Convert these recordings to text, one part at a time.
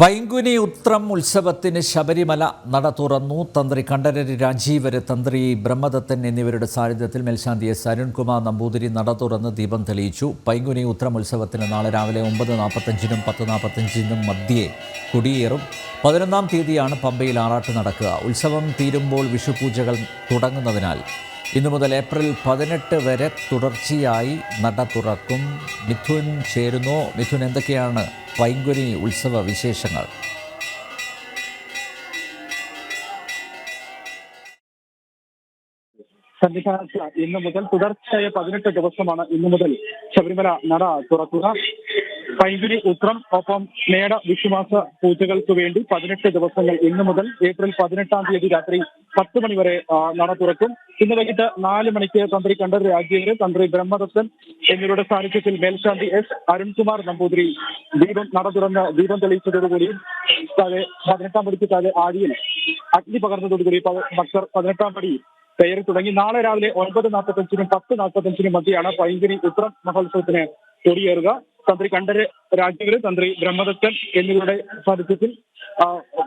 പൈങ്കുനി ഉത്രം ഉത്സവത്തിന് ശബരിമല നട തുറന്നു. തന്ത്രി കണ്ഠരര് രാജീവര് തന്ത്രി ബ്രഹ്മദത്തൻ എന്നിവരുടെ സാന്നിധ്യത്തിൽ മേൽശാന്തി എസ് അരുൺകുമാർ നമ്പൂതിരി നട തുറന്ന് ദീപം തെളിയിച്ചു. പൈങ്കുനി ഉത്രം ഉത്സവത്തിന് നാളെ രാവിലെ ഒമ്പത് നാൽപ്പത്തഞ്ചിനും പത്ത് നാൽപ്പത്തഞ്ചിനും മധ്യേ കൊടിയേറും. പതിനൊന്നാം തീയതിയാണ് പമ്പയിൽ ആറാട്ട് നടക്കുക. ഉത്സവം തീരുമ്പോൾ വിഷുപൂജകൾ തുടങ്ങുന്നതിനാൽ ഇന്നു മുതൽ ഏപ്രിൽ പതിനെട്ട് വരെ തുടർച്ചയായി നട തുറക്കും. മിഥുൻ ചേരുന്നു. മിഥുൻ എന്തൊക്കെയാണ് പൈങ്കുനി ഉത്സവ വിശേഷങ്ങൾ? സന്നിധാനത്ത് ഇന്നു മുതൽ തുടർച്ചയായ പതിനെട്ട് ദിവസമാണ് ഇന്നു മുതൽ ശബരിമല നട തുറക്കുക. പൈങ്കിരി ഉത്രം ഒപ്പം മേട വിഷുമാസ പൂജകൾക്ക് വേണ്ടി പതിനെട്ട് ദിവസങ്ങൾ ഇന്നു മുതൽ ഏപ്രിൽ പതിനെട്ടാം തീയതി രാത്രി പത്ത് മണി വരെ നട തുറക്കും. ഇന്ന് വൈകിട്ട് നാല് മണിക്ക് തന്ത്രി കണ്ഠർ രാജീവര് തന്ത്രി ബ്രഹ്മദത്തൻ എന്നിവരുടെ സാന്നിധ്യത്തിൽ മേൽശാന്തി എസ് അരുൺകുമാർ നമ്പൂതിരി ദീപം നട തുറന്ന് ദീപം തെളിയിച്ചതോടുകൂടി താഴെ പതിനെട്ടാം പടിക്ക് താഴെ ആഴിയിൽ അഗ്നി പകർന്നതോടുകൂടി ഭക്തർ പതിനെട്ടാം പടി കയറി തുടങ്ങി. നാളെ രാവിലെ ഒൻപത് നാൽപ്പത്തഞ്ചിനും പത്ത് നാൽപ്പത്തഞ്ചിനും മധ്യയാണ് പൈങ്കിരി ഉത്രം മഹോത്സവത്തിന് കൊടിയേറുക. തന്ത്രി കണ്ഠര് രാജീവര് തന്ത്രി ബ്രഹ്മദത്തൻ എന്നിവരുടെ സാന്നിധ്യത്തിൽ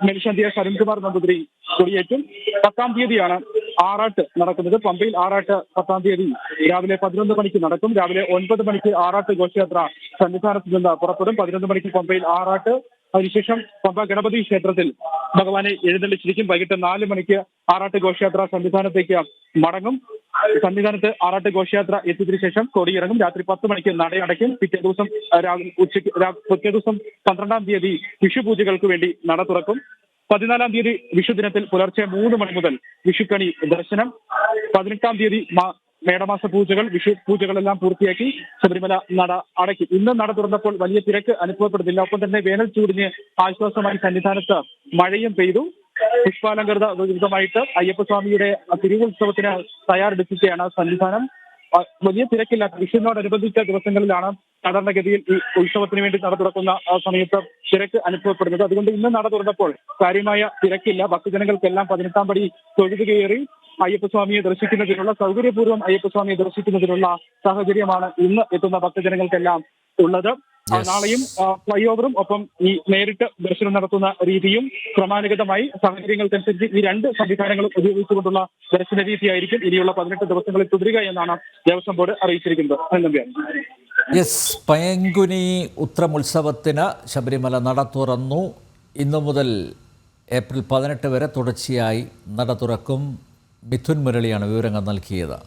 മനുഷ്യന്തിയ എസ് നമ്പൂതിരി കൊടിയേറ്റും. പത്താം തീയതിയാണ് ആറാട്ട് നടക്കുന്നത്. പമ്പയിൽ ആറാട്ട് പത്താം തീയതി രാവിലെ പതിനൊന്ന് മണിക്ക് നടക്കും. രാവിലെ ഒൻപത് മണിക്ക് ആറാട്ട് ഘോഷയാത്ര സന്നിധാനത്ത് നിന്ന് പുറപ്പെടും. പതിനൊന്ന് മണിക്ക് പമ്പയിൽ ആറാട്ട്. അതിനുശേഷം പമ്പ ഗണപതി ക്ഷേത്രത്തിൽ ഭഗവാനെ എഴുന്നള്ളിച്ചിരിക്കും. വൈകിട്ട് നാല് മണിക്ക് ആറാട്ട് ഘോഷയാത്ര സന്നിധാനത്തേക്ക് മടങ്ങും. സന്നിധാനത്ത് ആറാട്ട് ഘോഷയാത്ര എത്തിയതിനു ശേഷം കൊടിയിറങ്ങും. രാത്രി പത്ത് മണിക്ക് നടയടയ്ക്കും. പിറ്റേ ദിവസം ഉച്ചയ്ക്ക് പിറ്റേ ദിവസം പന്ത്രണ്ടാം തീയതി വിഷുപൂജകൾക്ക് വേണ്ടി നട തുറക്കും. പതിനാലാം തീയതി വിഷു ദിനത്തിൽ പുലർച്ചെ മൂന്ന് മണി മുതൽ വിഷുക്കണി ദർശനം. പതിനെട്ടാം തീയതി മേടമാസ പൂജകൾ വിഷു പൂജകളെല്ലാം പൂർത്തിയാക്കി ശബരിമല നട അടയ്ക്കും. ഇന്ന് നട തുറന്നപ്പോൾ വലിയ തിരക്ക് അനുഭവപ്പെടുന്നില്ല. ഒപ്പം തന്നെ വേനൽ ചൂടിന് ആശ്വാസമായി സന്നിധാനത്ത് മഴയും പെയ്തു. പുഷ്പാലങ്കൃത വിരുദ്ധമായിട്ട് അയ്യപ്പസ്വാമിയുടെ തിരുവുത്സവത്തിന് തയ്യാറെടുക്കുകയാണ് സന്നിധാനം വലിയ തിരക്കില്ലാത്ത വിഷുവിനോടനുബന്ധിച്ച ദിവസങ്ങളിലാണ് സാധാരണഗതിയിൽ ഈ ഉത്സവത്തിന് വേണ്ടി നട തുറക്കുന്ന സമയത്ത് തിരക്ക് അനുഭവപ്പെടുന്നത്. അതുകൊണ്ട് ഇന്ന് നട തുറന്നപ്പോൾ കാര്യമായ തിരക്കില്ല. ഭക്തജനങ്ങൾക്കെല്ലാം പതിനെട്ടാം പടി തൊഴുതു കയറി അയ്യപ്പസ്വാമിയെ ദർശിക്കുന്നതിനുള്ള സൗകര്യപൂർവം അയ്യപ്പസ്വാമിയെ ദർശിക്കുന്നതിനുള്ള സാഹചര്യമാണ് ഇന്ന് എത്തുന്ന ഭക്തജനങ്ങൾക്കെല്ലാം ഉള്ളത്. നാളെയും ഫ്ലൈ ഓവറും ഒപ്പം ഈ നേരിട്ട് ദർശനം നടത്തുന്ന രീതിയും ക്രമാനുഗതമായി സാഹചര്യങ്ങൾക്കനുസരിച്ച് ഈ രണ്ട് സംവിധാനങ്ങളും ഉപയോഗിച്ചുകൊണ്ടുള്ള ദർശന രീതിയായിരിക്കും ഇനിയുള്ള പതിനെട്ട് ദിവസങ്ങളിൽ തുടരുക എന്നാണ് ദേവസ്വം ബോർഡ് അറിയിച്ചിരിക്കുന്നത്. യെസ് പയങ്കുനി ഉത്രം ഉത്സവത്തിന് ശബരിമല നട തുറന്നു. ഇന്നു മുതൽ ഏപ്രിൽ പതിനെട്ട് വരെ തുടർച്ചയായി നട തുറക്കും. മിഥുൻ മുരളിയാണ് വിവരങ്ങൾ നൽകിയത്.